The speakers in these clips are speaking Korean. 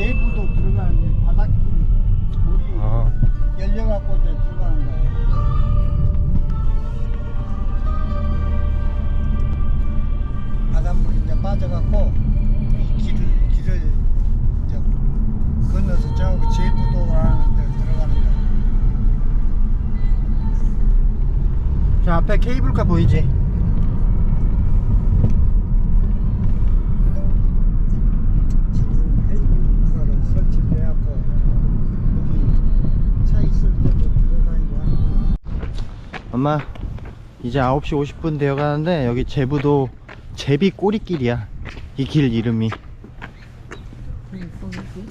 제부도 들어가는 바닷길 물이 아, 열려갖고 이제 들어가는 거예요. 바닷물이 이제 빠져갖고 이 길을 길을 이제 건너서 저 제부도라는 데 들어가는 거예요. 저 앞에 케이블카 보이지? 엄마 이제 9시 50분 되어 가는데 여기 제부도 제비 꼬리길이야. 이 길 이름이.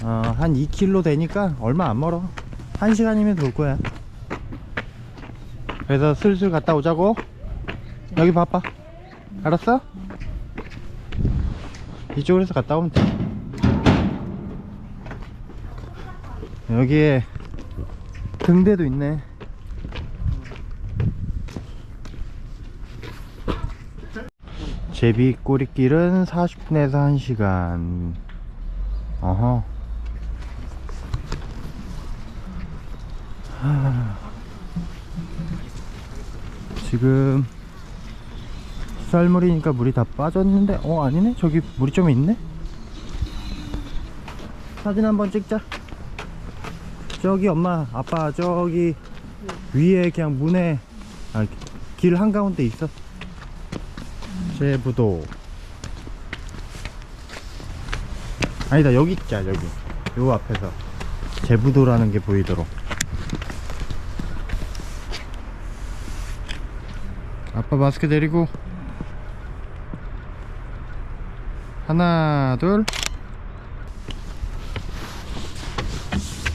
어, 한 2km 되니까 얼마 안 멀어. 1시간이면 돌 거야. 그래서 슬슬 갔다 오자고. 여기 봐봐. 알았어? 이쪽으로 해서 갔다 오면 돼. 여기에 등대도 있네 제비 꼬리길은 40분에서 1시간. 어허. 하... 지금 쌀물이니까 물이 다 빠졌는데 어 아니네? 저기 물이 좀 있네? 사진 한번 찍자. 저기 엄마 아빠 저기 위에 그냥 문에 아, 길 한가운데 있어 제부도. 아니다 여기 있자 여기. 요 앞에서. 제부도라는 게 보이도록. 아빠 마스크 내리고. 하나 둘.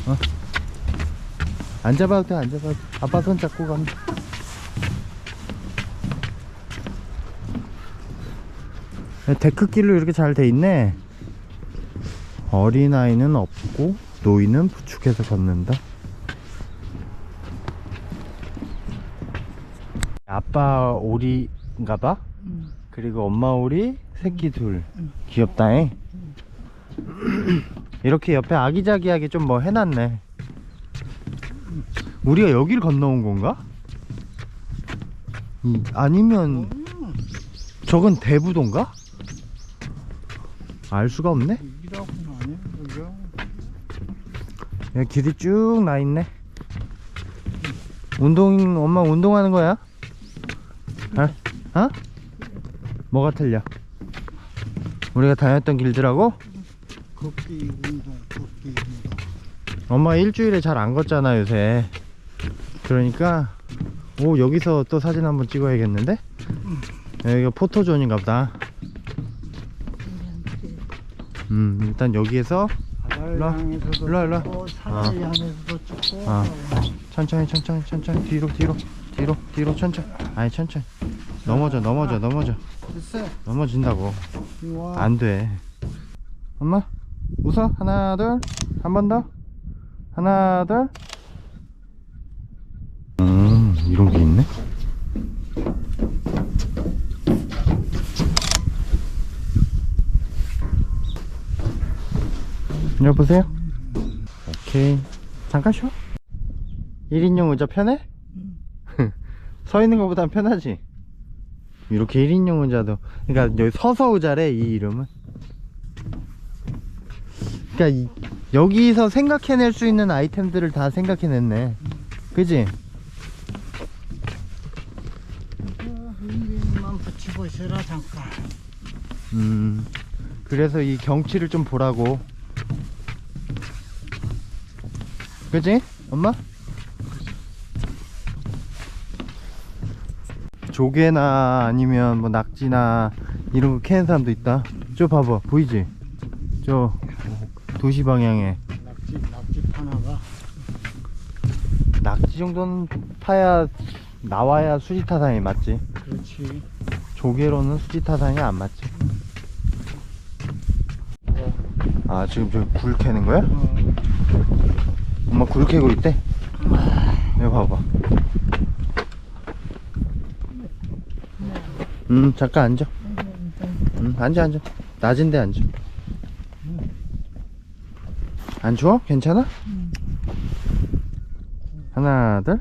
어? 앉아봐도 돼 앉아봐도 돼. 아빠 손 잡고 가면 데크길로 이렇게 잘 돼 있네. 어린아이는 없고 노인은 부축해서 걷는다. 아빠 오리인가 봐. 그리고 엄마 오리 새끼 둘. 귀엽다잉. 이렇게 옆에 아기자기하게 좀 뭐 해놨네. 우리가 여길 건너온 건가? 이- 아니면 저건 대부도인가? 알 수가 없네. 이라고는? 여기 길이 쭉 나 있네. 운동 엄마 운동하는 거야? 어? 어? 뭐가 틀려? 우리가 다녔던 길들하고 걷기 운동, 걷기 운동. 엄마 일주일에 잘 안 걷잖아 요새. 그러니까 오 여기서 또 사진 한번 찍어야겠는데? 여기가 포토존인가 보다. 음 일단 여기에서 바다를 일로와. 향해서도 일로 와, 일로 와. 찍고 산을 향해서도 찍고. 아. 천천히 천천히 천천히. 뒤로 뒤로 뒤로 뒤로 천천히. 아니 천천히. 넘어져 넘어져 넘어져. 됐어 넘어진다고. 이리 와 안돼. 엄마 웃어? 하나 둘. 한 번 더. 하나 둘음 이런 게 있네 여보세요? 오케이. 잠깐 쉬어. 1인용 의자 편해? 서 있는 것보단 편하지? 이렇게 1인용 의자도. 그러니까 여기 서서 의자래 이 이름은. 그러니까 이- 여기서 생각해낼 수 있는 아이템들을 다 생각해냈네. 그지? 만 붙이고 있어라 잠깐. 음. 그래서 이 경치를 좀 보라고 그지? 엄마? 조개나 아니면 뭐 낙지나 이런 거 캐는 사람도 있다 저 봐봐 보이지? 저 도시 방향에 낙지 낙지 파나가 낙지 정도는 파야 나와야 수지타산이 맞지 그렇지 조개로는 수지타산이 안 맞지 아 지금 저굴 캐는 거야? 어, 엄마 굴 캐고 있대? 여기 봐봐 음 잠깐 앉아 음 앉아 앉아 낮은데 앉아 안 추워? 괜찮아? 음. 하나 둘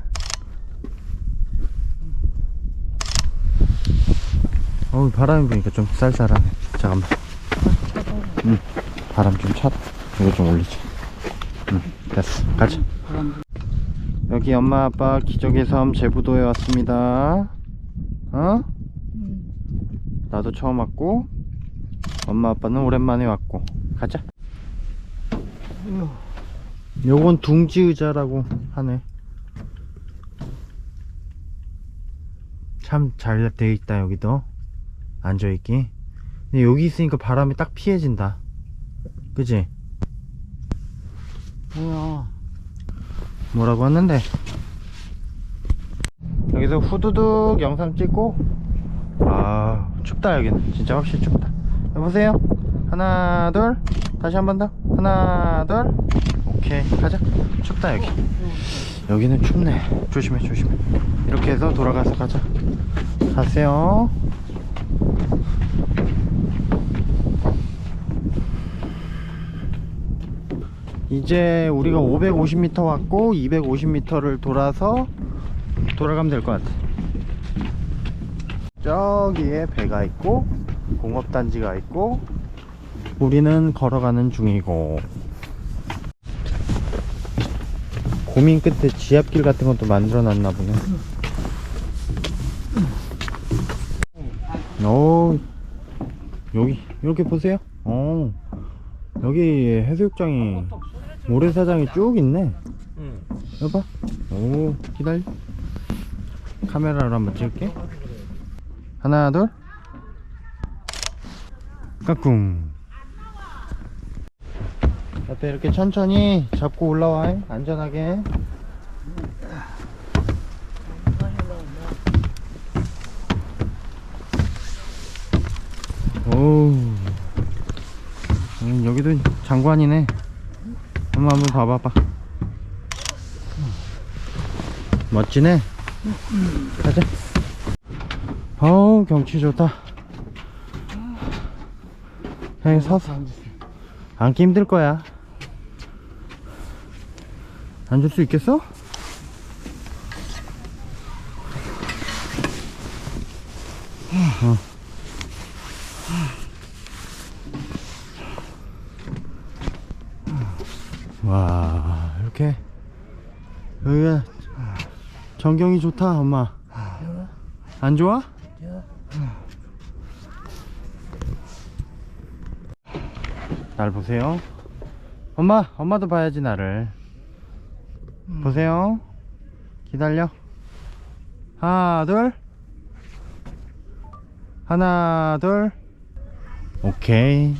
어우 바람이 부니까 좀 쌀쌀하네 잠깐만 응 바람 좀 차다 이거 좀 올리자 응 됐어. 가자. 여기 엄마 아빠 기적의 섬 제부도에 왔습니다. 어? 음. 나도 처음 왔고 엄마 아빠는 오랜만에 왔고. 가자. 요건 둥지 의자라고 하네. 참 잘 되어 있다 여기도. 앉아있기. 여기 있으니까 바람이 딱 피해진다. 그지? 뭐야? 뭐라고 했는데? 여기서 후두둑 영상 찍고? 아 춥다 여기는. 진짜 확실히 춥다. 여보세요? 하나 둘. 다시 한 번 더. 하나 둘. 오케이 가자. 춥다 여기. 여기는 춥네. 조심해 조심해. 이렇게 해서 돌아가서 가자. 가세요 이제 우리가 550m 왔고 250m를 돌아서 돌아가면 될 것 같아. 저기에 배가 있고 공업단지가 있고 우리는 걸어가는 중이고. 고민 끝에 지압길 같은 것도 만들어 놨나 보네. 오 여기 이렇게 보세요. 어 여기 해수욕장이 모래사장이 쭉 있네. 여봐. 오 기다려. 카메라로 한번 찍을게. 하나 둘. 까꿍. 앞에 이렇게 천천히 잡고 올라와. 잉? 안전하게. 오우 음, 여기도 장관이네 한번 한번 봐봐봐. 멋지네. 가자. 어우 경치 좋다. 그냥 서서 앉기 힘들 거야. 앉을 수 있겠어? 어. 와 이렇게 여기가 전경이 좋다 엄마. 안 좋아? 날 보세요. 엄마 엄마도 봐야지 나를. 보세요. 기다려. 하나 둘. 하나 둘. 오케이